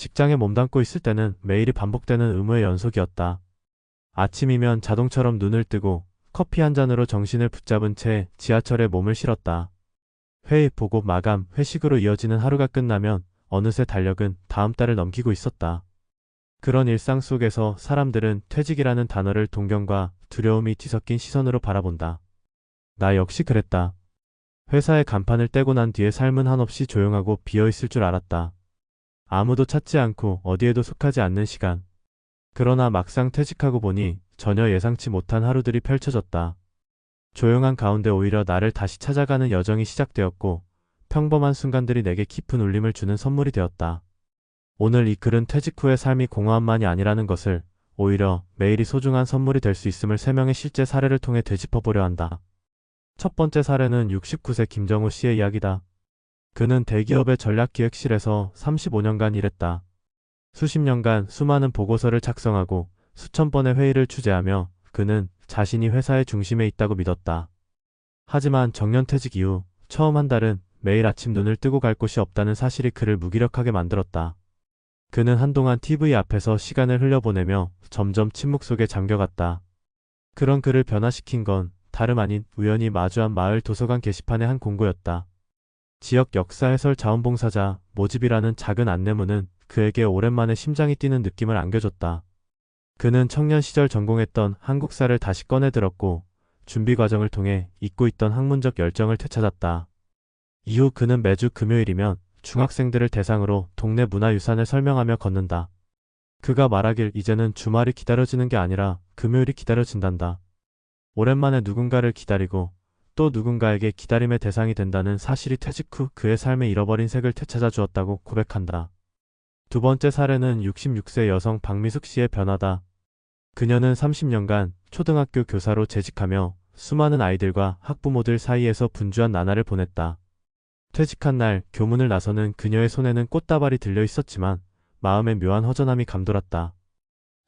직장에 몸담고 있을 때는 매일이 반복되는 의무의 연속이었다. 아침이면 자동처럼 눈을 뜨고 커피 한 잔으로 정신을 붙잡은 채 지하철에 몸을 실었다. 회의, 보고, 마감, 회식으로 이어지는 하루가 끝나면 어느새 달력은 다음 달을 넘기고 있었다. 그런 일상 속에서 사람들은 퇴직이라는 단어를 동경과 두려움이 뒤섞인 시선으로 바라본다. 나 역시 그랬다. 회사의 간판을 떼고 난 뒤에 삶은 한없이 조용하고 비어있을 줄 알았다. 아무도 찾지 않고 어디에도 속하지 않는 시간. 그러나 막상 퇴직하고 보니 전혀 예상치 못한 하루들이 펼쳐졌다. 조용한 가운데 오히려 나를 다시 찾아가는 여정이 시작되었고 평범한 순간들이 내게 깊은 울림을 주는 선물이 되었다. 오늘 이 글은 퇴직 후의 삶이 공허함만이 아니라는 것을 오히려 매일이 소중한 선물이 될 수 있음을 세 명의 실제 사례를 통해 되짚어보려 한다. 첫 번째 사례는 69세 김정우 씨의 이야기다. 그는 대기업의 전략기획실에서 35년간 일했다. 수십 년간 수많은 보고서를 작성하고 수천 번의 회의를 주재하며 그는 자신이 회사의 중심에 있다고 믿었다. 하지만 정년퇴직 이후 처음 한 달은 매일 아침 눈을 뜨고 갈 곳이 없다는 사실이 그를 무기력하게 만들었다. 그는 한동안 TV 앞에서 시간을 흘려보내며 점점 침묵 속에 잠겨갔다. 그런 그를 변화시킨 건 다름 아닌 우연히 마주한 마을 도서관 게시판의 한 공고였다. 지역 역사 해설 자원봉사자 모집이라는 작은 안내문은 그에게 오랜만에 심장이 뛰는 느낌을 안겨줬다. 그는 청년 시절 전공했던 한국사를 다시 꺼내들었고 준비 과정을 통해 잊고 있던 학문적 열정을 되찾았다. 이후 그는 매주 금요일이면 중학생들을 대상으로 동네 문화유산을 설명하며 걷는다. 그가 말하길 이제는 주말이 기다려지는 게 아니라 금요일이 기다려진단다. 오랜만에 누군가를 기다리고 또 누군가에게 기다림의 대상이 된다는 사실이 퇴직 후 그의 삶에 잃어버린 색을 되찾아 주었다고 고백한다. 두 번째 사례는 66세 여성 박미숙 씨의 변화다. 그녀는 30년간 초등학교 교사로 재직하며 수많은 아이들과 학부모들 사이에서 분주한 나날을 보냈다. 퇴직한 날 교문을 나서는 그녀의 손에는 꽃다발이 들려 있었지만 마음에 묘한 허전함이 감돌았다.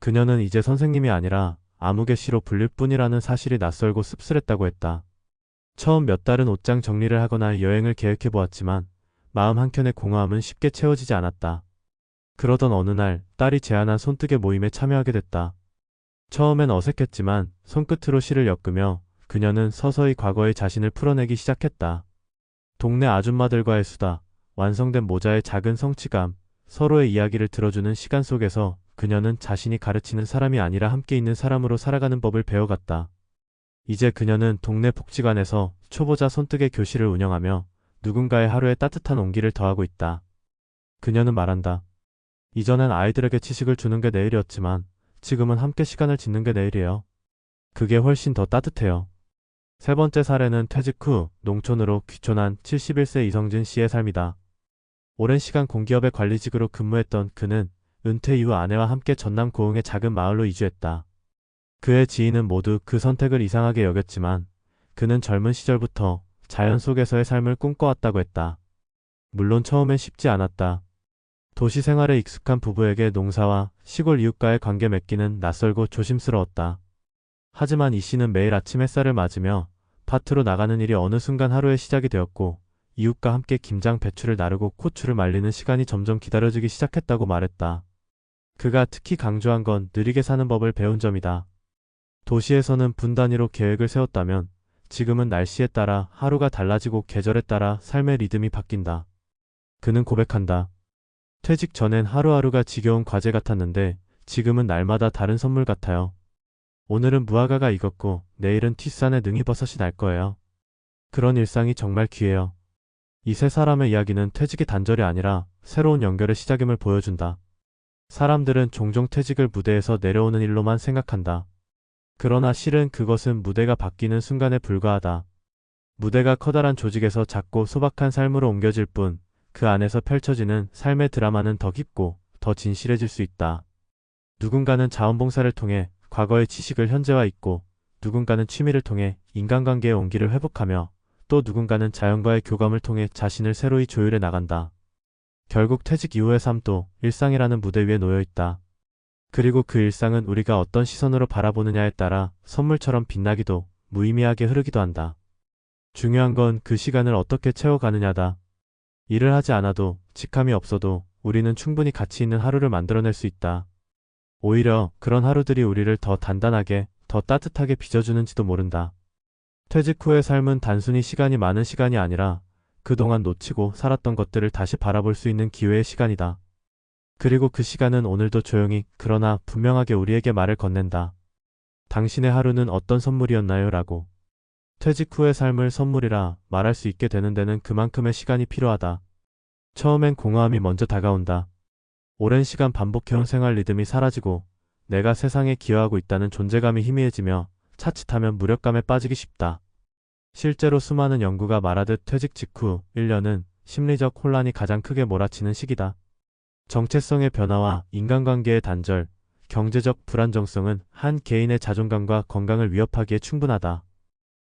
그녀는 이제 선생님이 아니라 아무개 씨로 불릴 뿐이라는 사실이 낯설고 씁쓸했다고 했다. 처음 몇 달은 옷장 정리를 하거나 여행을 계획해 보았지만 마음 한켠의 공허함은 쉽게 채워지지 않았다. 그러던 어느 날 딸이 제안한 손뜨개 모임에 참여하게 됐다. 처음엔 어색했지만 손끝으로 실을 엮으며 그녀는 서서히 과거의 자신을 풀어내기 시작했다. 동네 아줌마들과의 수다, 완성된 모자의 작은 성취감, 서로의 이야기를 들어주는 시간 속에서 그녀는 자신이 가르치는 사람이 아니라 함께 있는 사람으로 살아가는 법을 배워갔다. 이제 그녀는 동네 복지관에서 초보자 손뜨개 교실을 운영하며 누군가의 하루에 따뜻한 온기를 더하고 있다. 그녀는 말한다. 이전엔 아이들에게 지식을 주는 게 내일이었지만 지금은 함께 시간을 짓는 게 내일이에요. 그게 훨씬 더 따뜻해요. 세 번째 사례는 퇴직 후 농촌으로 귀촌한 71세 이성진 씨의 삶이다. 오랜 시간 공기업의 관리직으로 근무했던 그는 은퇴 이후 아내와 함께 전남 고흥의 작은 마을로 이주했다. 그의 지인은 모두 그 선택을 이상하게 여겼지만 그는 젊은 시절부터 자연 속에서의 삶을 꿈꿔왔다고 했다. 물론 처음엔 쉽지 않았다. 도시 생활에 익숙한 부부에게 농사와 시골 이웃과의 관계 맺기는 낯설고 조심스러웠다. 하지만 이 씨는 매일 아침 햇살을 맞으며 밭으로 나가는 일이 어느 순간 하루의 시작이 되었고 이웃과 함께 김장 배추를 나르고 고추를 말리는 시간이 점점 기다려지기 시작했다고 말했다. 그가 특히 강조한 건 느리게 사는 법을 배운 점이다. 도시에서는 분 단위로 계획을 세웠다면 지금은 날씨에 따라 하루가 달라지고 계절에 따라 삶의 리듬이 바뀐다. 그는 고백한다. 퇴직 전엔 하루하루가 지겨운 과제 같았는데 지금은 날마다 다른 선물 같아요. 오늘은 무화과가 익었고 내일은 뒷산에 능이버섯이 날 거예요. 그런 일상이 정말 귀해요. 이 세 사람의 이야기는 퇴직의 단절이 아니라 새로운 연결의 시작임을 보여준다. 사람들은 종종 퇴직을 무대에서 내려오는 일로만 생각한다. 그러나 실은 그것은 무대가 바뀌는 순간에 불과하다. 무대가 커다란 조직에서 작고 소박한 삶으로 옮겨질 뿐 그 안에서 펼쳐지는 삶의 드라마는 더 깊고 더 진실해질 수 있다. 누군가는 자원봉사를 통해 과거의 지식을 현재화 있고 누군가는 취미를 통해 인간관계의 온기를 회복하며 또 누군가는 자연과의 교감을 통해 자신을 새로이 조율해 나간다. 결국 퇴직 이후의 삶도 일상이라는 무대 위에 놓여 있다. 그리고 그 일상은 우리가 어떤 시선으로 바라보느냐에 따라 선물처럼 빛나기도 무의미하게 흐르기도 한다. 중요한 건 그 시간을 어떻게 채워가느냐다. 일을 하지 않아도 직함이 없어도 우리는 충분히 가치 있는 하루를 만들어낼 수 있다. 오히려 그런 하루들이 우리를 더 단단하게, 더 따뜻하게 빚어주는지도 모른다. 퇴직 후의 삶은 단순히 시간이 많은 시간이 아니라 그동안 놓치고 살았던 것들을 다시 바라볼 수 있는 기회의 시간이다. 그리고 그 시간은 오늘도 조용히 그러나 분명하게 우리에게 말을 건넨다. 당신의 하루는 어떤 선물이었나요? 라고. 퇴직 후의 삶을 선물이라 말할 수 있게 되는 데는 그만큼의 시간이 필요하다. 처음엔 공허함이 먼저 다가온다. 오랜 시간 반복해온 생활 리듬이 사라지고 내가 세상에 기여하고 있다는 존재감이 희미해지며 차칫하면 무력감에 빠지기 쉽다. 실제로 수많은 연구가 말하듯 퇴직 직후 1년은 심리적 혼란이 가장 크게 몰아치는 시기다. 정체성의 변화와 인간관계의 단절, 경제적 불안정성은 한 개인의 자존감과 건강을 위협하기에 충분하다.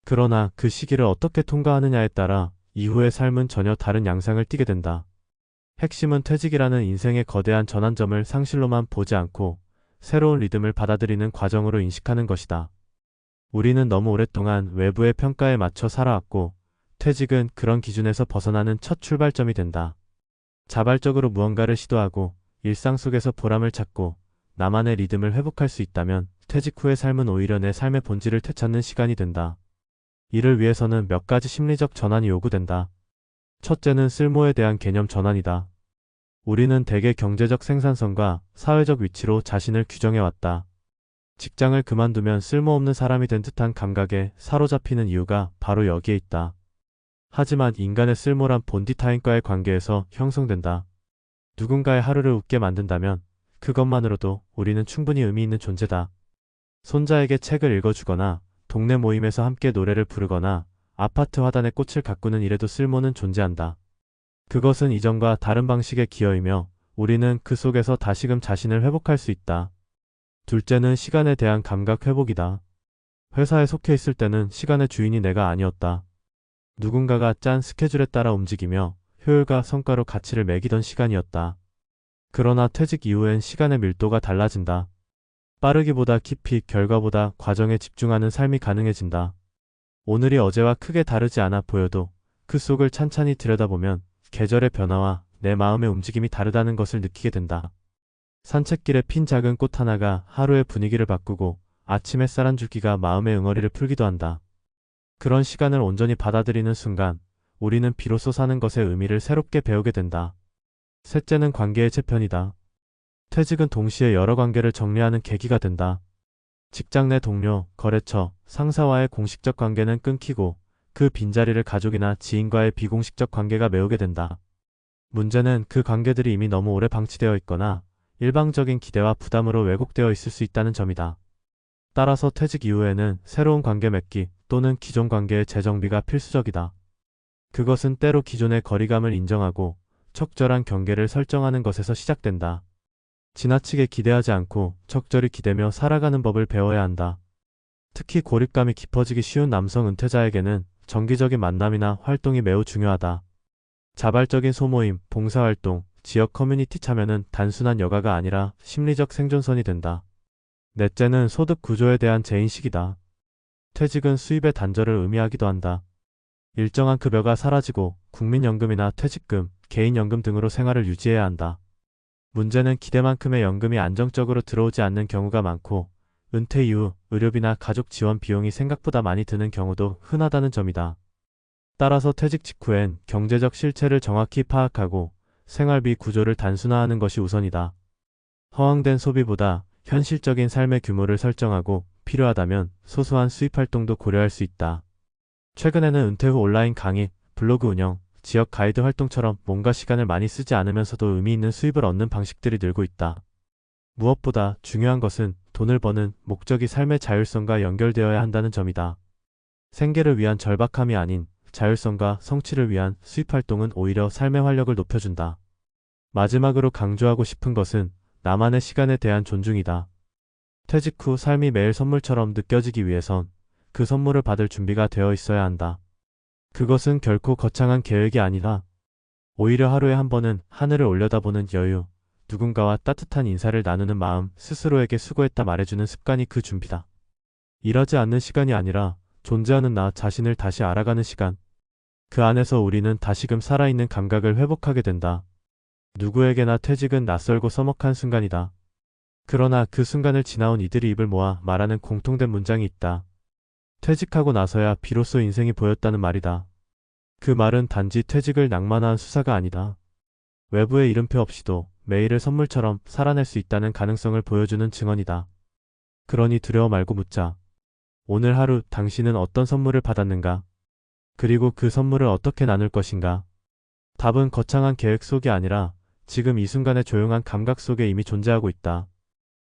그러나 그 시기를 어떻게 통과하느냐에 따라 이후의 삶은 전혀 다른 양상을 띠게 된다. 핵심은 퇴직이라는 인생의 거대한 전환점을 상실로만 보지 않고 새로운 리듬을 받아들이는 과정으로 인식하는 것이다. 우리는 너무 오랫동안 외부의 평가에 맞춰 살아왔고 퇴직은 그런 기준에서 벗어나는 첫 출발점이 된다. 자발적으로 무언가를 시도하고 일상 속에서 보람을 찾고 나만의 리듬을 회복할 수 있다면 퇴직 후의 삶은 오히려 내 삶의 본질을 되찾는 시간이 된다. 이를 위해서는 몇 가지 심리적 전환이 요구된다. 첫째는 쓸모에 대한 개념 전환이다. 우리는 대개 경제적 생산성과 사회적 위치로 자신을 규정해왔다. 직장을 그만두면 쓸모없는 사람이 된 듯한 감각에 사로잡히는 이유가 바로 여기에 있다. 하지만 인간의 쓸모란 본디 타인과의 관계에서 형성된다. 누군가의 하루를 웃게 만든다면 그것만으로도 우리는 충분히 의미 있는 존재다. 손자에게 책을 읽어주거나 동네 모임에서 함께 노래를 부르거나 아파트 화단에 꽃을 가꾸는 일에도 쓸모는 존재한다. 그것은 이전과 다른 방식의 기여이며 우리는 그 속에서 다시금 자신을 회복할 수 있다. 둘째는 시간에 대한 감각 회복이다. 회사에 속해 있을 때는 시간의 주인이 내가 아니었다. 누군가가 짠 스케줄에 따라 움직이며 효율과 성과로 가치를 매기던 시간이었다. 그러나 퇴직 이후엔 시간의 밀도가 달라진다. 빠르기보다 깊이, 결과보다 과정에 집중하는 삶이 가능해진다. 오늘이 어제와 크게 다르지 않아 보여도 그 속을 찬찬히 들여다보면 계절의 변화와 내 마음의 움직임이 다르다는 것을 느끼게 된다. 산책길에 핀 작은 꽃 하나가 하루의 분위기를 바꾸고 아침 햇살 한 줄기가 마음의 응어리를 풀기도 한다. 그런 시간을 온전히 받아들이는 순간 우리는 비로소 사는 것의 의미를 새롭게 배우게 된다. 셋째는 관계의 재편이다. 퇴직은 동시에 여러 관계를 정리하는 계기가 된다. 직장 내 동료, 거래처, 상사와의 공식적 관계는 끊기고 그 빈자리를 가족이나 지인과의 비공식적 관계가 메우게 된다. 문제는 그 관계들이 이미 너무 오래 방치되어 있거나 일방적인 기대와 부담으로 왜곡되어 있을 수 있다는 점이다. 따라서 퇴직 이후에는 새로운 관계 맺기 또는 기존 관계의 재정비가 필수적이다. 그것은 때로 기존의 거리감을 인정하고 적절한 경계를 설정하는 것에서 시작된다. 지나치게 기대하지 않고 적절히 기대며 살아가는 법을 배워야 한다. 특히 고립감이 깊어지기 쉬운 남성 은퇴자에게는 정기적인 만남이나 활동이 매우 중요하다. 자발적인 소모임, 봉사활동, 지역 커뮤니티 참여는 단순한 여가가 아니라 심리적 생존선이 된다. 넷째는 소득 구조에 대한 재인식이다. 퇴직은 수입의 단절을 의미하기도 한다. 일정한 급여가 사라지고 국민연금이나 퇴직금, 개인연금 등으로 생활을 유지해야 한다. 문제는 기대만큼의 연금이 안정적으로 들어오지 않는 경우가 많고 은퇴 이후 의료비나 가족 지원 비용이 생각보다 많이 드는 경우도 흔하다는 점이다. 따라서 퇴직 직후엔 경제적 실체를 정확히 파악하고 생활비 구조를 단순화하는 것이 우선이다. 허황된 소비보다 현실적인 삶의 규모를 설정하고 필요하다면 소소한 수입 활동도 고려할 수 있다. 최근에는 은퇴 후 온라인 강의, 블로그 운영, 지역 가이드 활동처럼 뭔가 시간을 많이 쓰지 않으면서도 의미 있는 수입을 얻는 방식들이 늘고 있다. 무엇보다 중요한 것은 돈을 버는 목적이 삶의 자율성과 연결되어야 한다는 점이다. 생계를 위한 절박함이 아닌 자율성과 성취를 위한 수입 활동은 오히려 삶의 활력을 높여준다. 마지막으로 강조하고 싶은 것은 나만의 시간에 대한 존중이다. 퇴직 후 삶이 매일 선물처럼 느껴지기 위해선 그 선물을 받을 준비가 되어 있어야 한다. 그것은 결코 거창한 계획이 아니라 오히려 하루에 한 번은 하늘을 올려다보는 여유, 누군가와 따뜻한 인사를 나누는 마음, 스스로에게 수고했다 말해주는 습관이 그 준비다. 일하지 않는 시간이 아니라 존재하는 나 자신을 다시 알아가는 시간. 그 안에서 우리는 다시금 살아있는 감각을 회복하게 된다. 누구에게나 퇴직은 낯설고 서먹한 순간이다. 그러나 그 순간을 지나온 이들이 입을 모아 말하는 공통된 문장이 있다. 퇴직하고 나서야 비로소 인생이 보였다는 말이다. 그 말은 단지 퇴직을 낭만화한 수사가 아니다. 외부의 이름표 없이도 메일을 선물처럼 살아낼 수 있다는 가능성을 보여주는 증언이다. 그러니 두려워 말고 묻자. 오늘 하루 당신은 어떤 선물을 받았는가? 그리고 그 선물을 어떻게 나눌 것인가? 답은 거창한 계획 속이 아니라 지금 이 순간의 조용한 감각 속에 이미 존재하고 있다.